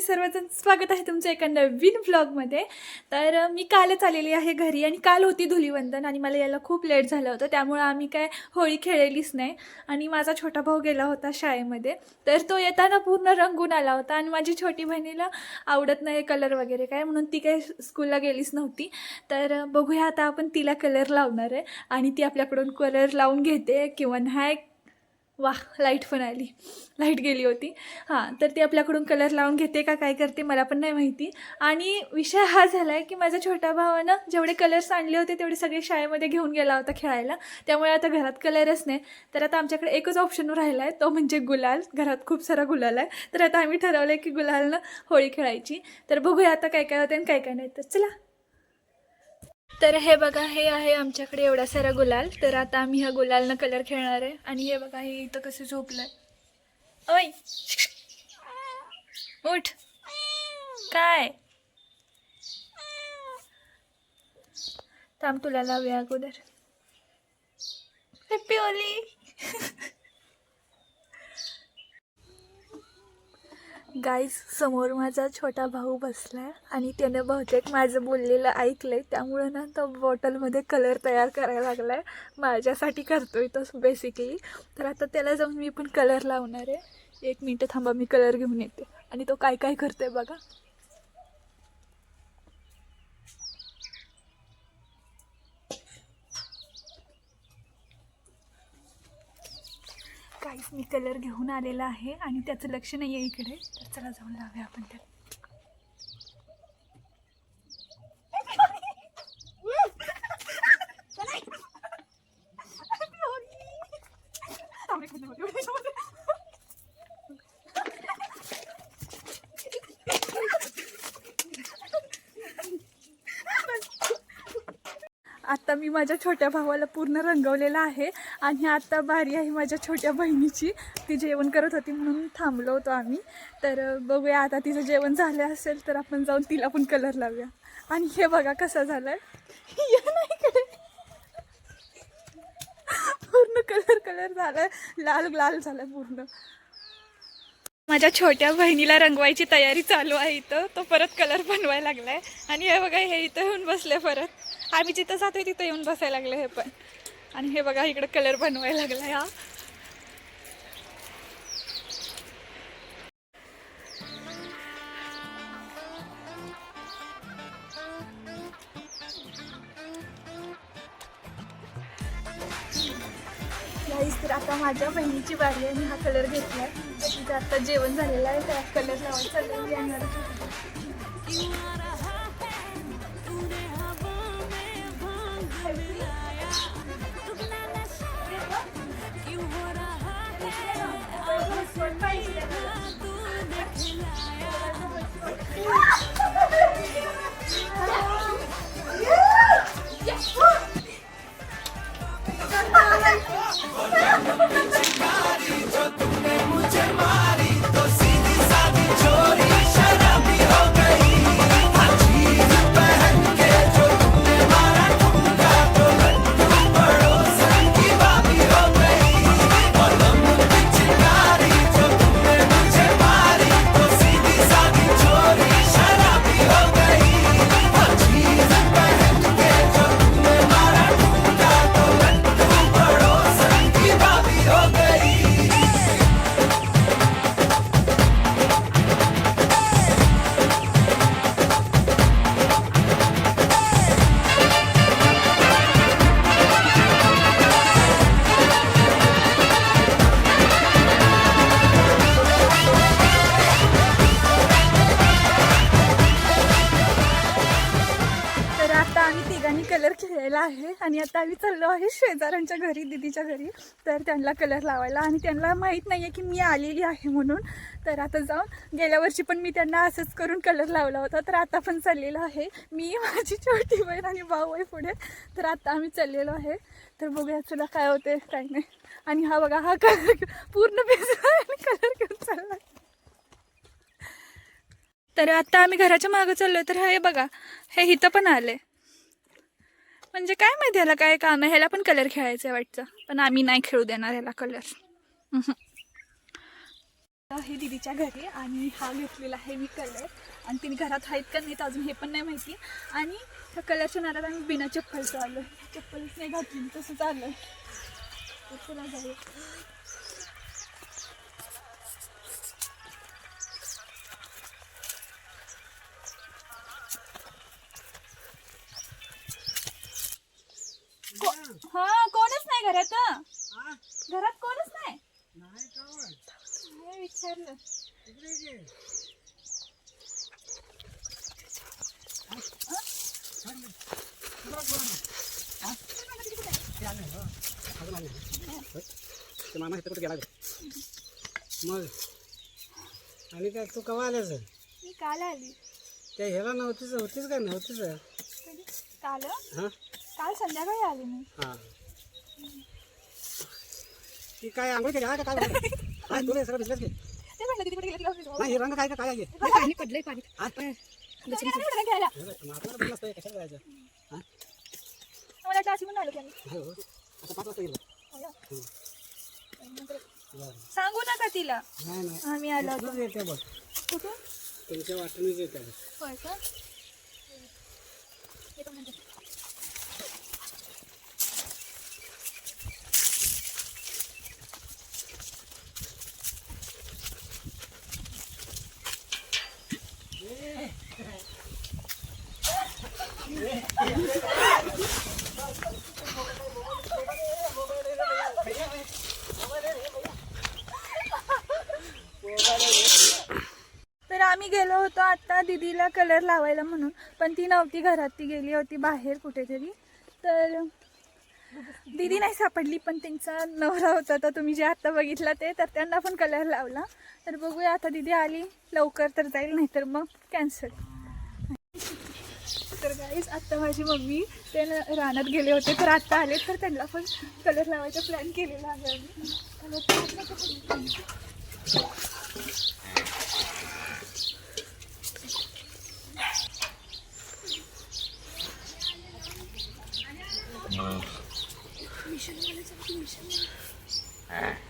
तुम्ही सर्वजण स्वागत आहे तुमचं एका नवीन व्लॉगमध्ये तर मी कालच आलेली आहे घरी आणि काल होती धुलीवंदन आणि मला यायला खूप लेट झालं होतं त्यामुळं आम्ही काय होळी खेळलेलीच नाही. आणि माझा छोटा भाऊ गेला होता शाळेमध्ये. तर तो येताना पूर्ण रंगून आला होता आणि माझी छोटी बहिणीला आवडत नाही कलर वगैरे काय म्हणून ती काही स्कूलला गेलीच नव्हती. तर बघूया आता आपण तिला कलर लावणार आहे आणि ती आपल्याकडून कलर लावून घेते किंवा नाही. वा लाइट पण आली. लाइट गेली होती. हां तर ती आपल्याकडून कलर लावून घेते का काय करते मला पण नाही माहिती. आणि विषय हा झाला आहे की माझ्या छोट्या भावानं जेवढे कलर्स आणले होते तेवढे सगळे शाळेमध्ये घेऊन गेला होता खेळायला. त्यामुळे आता घरात कलरच नाही. तर आता आमच्याकडे एकच ऑप्शन राहिला आहे तो म्हणजे गुलाल. घरात खूप सारा गुलाल आहे. तर आता आम्ही ठरवलं आहे की गुलालनं होळी खेळायची. तर बघूया आता काय काय होतं आणि काय काय नाही. तर चला तर हे बघा हे आहे आमच्याकडे एवढा सारा गुलाल. तर आता आम्ही ह्या गुलालनं कलर खेळणार आहे. आणि हे बघा हे इथं कसं झोपलंय. ओय! उठ! काय? थांब तुला लावूया अगोदर. हॅपी गाईज समोर माझा छोटा भाऊ बसला आहे आणि त्याने बहुतेक माझं बोललेलं ऐकलंय. त्यामुळं ना तो बॉटलमध्ये कलर तयार करायला लागलाय. माझ्यासाठी करतोय तो बेसिकली तर आता त्याला जाऊन मी पण कलर लावणार आहे. एक मिनटं थांबा मी कलर घेऊन येते. आणि तो काय काय करतोय बघा. काहीच मी कलर घेऊन आलेला आहे आणि त्याचं लक्ष नाही आहे इकडे. तर चला जाऊन लावूया आपण त्याला. आता मी माझ्या छोट्या भावाला पूर्ण रंगवलेलं आहे. आणि आता भारी आहे माझ्या छोट्या बहिणीची. ती जेवण करत होती म्हणून थांबलो होतो आम्ही. तर बघूया आता तिचं जेवण झालं असेल तर आपण जाऊन तिला पण कलर लावूया. आणि हे बघा कसा झालाय. या ना इकडे पूर्ण कलर कलर झालाय. लाल लाल झालाय पूर्ण. माझ्या छोट्या बहिणीला रंगवायची तयारी चालू आहे इथं. तो परत कलर बनवायला लागलाय. आणि हे बघा हे इथं येऊन बसले परत. आम्ही जिथं जातोय तिथं येऊन बसायला लागले हे पण. आणि हे बघा इकडं कलर बनवायला लागलाय हा. तर आता माझ्या बहिणीची बारी आहे मी हा कलर घेतलाय. तिथे आता जेवण झालेलं आहे त्या कलर लावायचं. कलर खेळलेला आहे आणि आता आम्ही चाललो आहे शेजाऱ्यांच्या घरी दिदीच्या घरी. तर त्यांना कलर लावायला आणि त्यांना माहीत नाही आहे की मी आलेली आहे म्हणून. तर आता जाऊन गेल्या वर्षी पण मी त्यांना असंच करून कलर लावला होता. तर आता पण चाललेलो आहे. मी माझी छोटी बहीण आणि भाऊ आहे पुढे. तर आता आम्ही चाललेलो आहे. तर बघूया तुला काय होते काय नाही. आणि हा बघा हा कलर पूर्ण भिजला आणि कलर घेऊन चालला तर आता आम्ही घराच्या मागं चाललो तर हे बघा हे इथं पण आले म्हणजे काय माहिती ह्याला काय काम आहे? ह्याला पण कलर खेळायचं आहे वाटतं. पण आम्ही नाही खेळू देणार ह्याला कलर हे दीदीच्या घरी आणि हा घेतलेला आहे मी कलर आणि तिने घरात आहेत का नाही तर अजून हे पण नाही माहिती. आणि त्या कलरच्या नादात आम्ही बिना चप्पलचं आलो चप्पलच नाही घातली तसंच आलं तर चला घरात घरात कोणच नाही? नाही विचारलं ते मामा इथं कुठे गेला? मग आणि काय तू कवा आल्यास मी काल आली. त्या ह्याला नव्हतीच होतीच का नव्हतीच कधी? काल? हां काल संध्याकाळी आली मी. हां. ती काय आंघोळ केली? हा का काय? काय तुला सगळं भिजलंच की ते म्हटलं तिथे कुठे गेली नाही हे रंग काय का काय आहे? पाणी पडलंय पाणी. आज पण घ्यायला. हे पण कशाला जायचं? हां? मला वाटलं अशी की आम्ही. हो, हो. आता पाच वाजता गेलो. बरं. सांगू नका तिला. नाही नाही. आम्ही आलो होतो इथलंच येते बघ. कुठून? तुमच्या वाटेनेच येते बघ. होय का हे पण म्हणते. तर आम्ही गेलो होतो आत्ता दीदीला कलर लावायला म्हणून पण ती नव्हती घरात. ती गेली होती बाहेर कुठेतरी. तर दीदी नाही सापडली पण त्यांचा नवरा होता. तर तुम्ही जे आत्ता बघितला ते तर त्यांना पण कलर लावला. तर बघूया आता दीदी आली. लवकर तर जाईल नाही तर मग कॅन्सल तर गाईज आत्ता माझी मम्मी ते रानात गेले होते. तर आत्ता आले तर त्यांना पण कलर लावायचा प्लॅन केलेला आहे. आम्ही कलर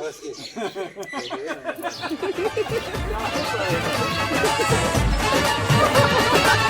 क्यों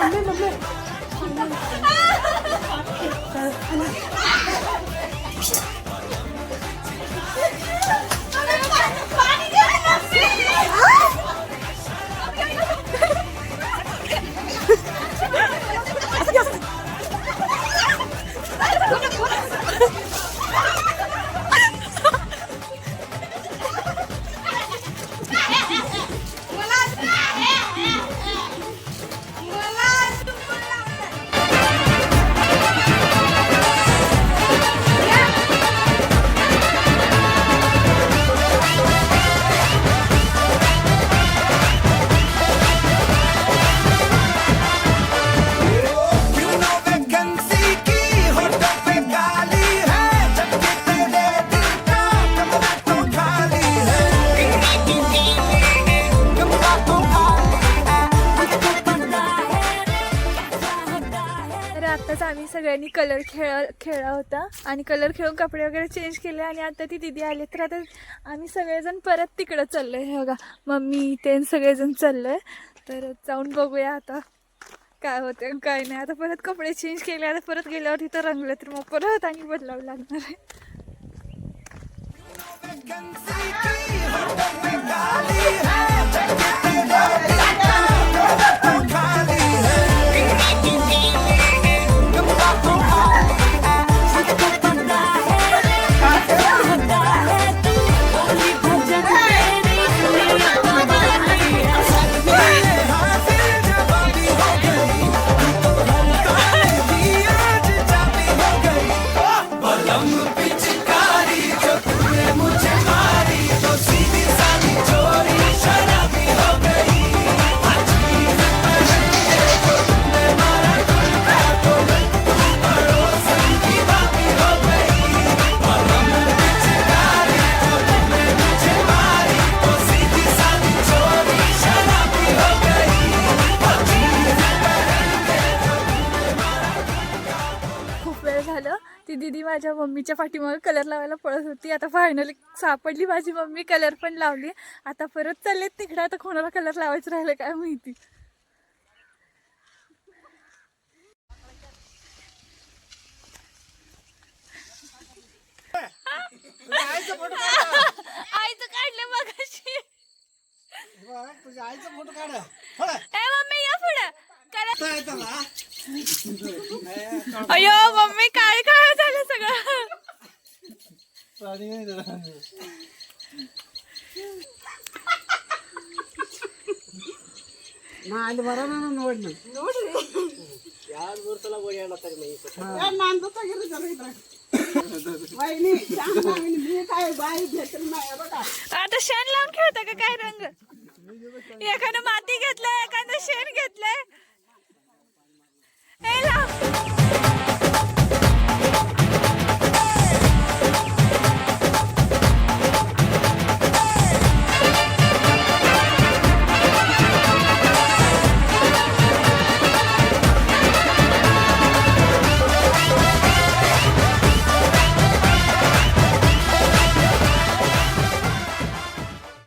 มันเล่นมันเล่น कलर खेळ खेळला होता. आणि कलर खेळून कपडे वगैरे चेंज केले आणि आता ती दिदी आली. तर आता आम्ही सगळेजण परत तिकडं चाललो आहे हे बघा मम्मी ते सगळेजण चाललो आहे तर जाऊन बघूया आता काय होतं काय नाही. आता परत कपडे चेंज केले. आता परत गेल्यावर तिथं रंगलं तर मग परत आणि बदलावं लागणार आहे. मम्मीच्या पाठीमागे कलर लावायला पळत होती. आता फायनली सापडली माझी मम्मी कलर पण लावली. आता परत चाललेत तिकडे. आता कोणाला कलर लावायचं राहिलं काय माहिती? आईचं काढलं मगाशी. तुझ्या आईचा फोटो काढ. ए मम्मी या पुढं. कलर अयो मम्मी काय काय झालं सगळं? ಅಲ್ಲಿ ಬರೋಣ ನೋಡಿ आता शेण लावून खेळता का काय रंग एखादं माती घेतलंय एखादं शेण घेतलंय ए, लाव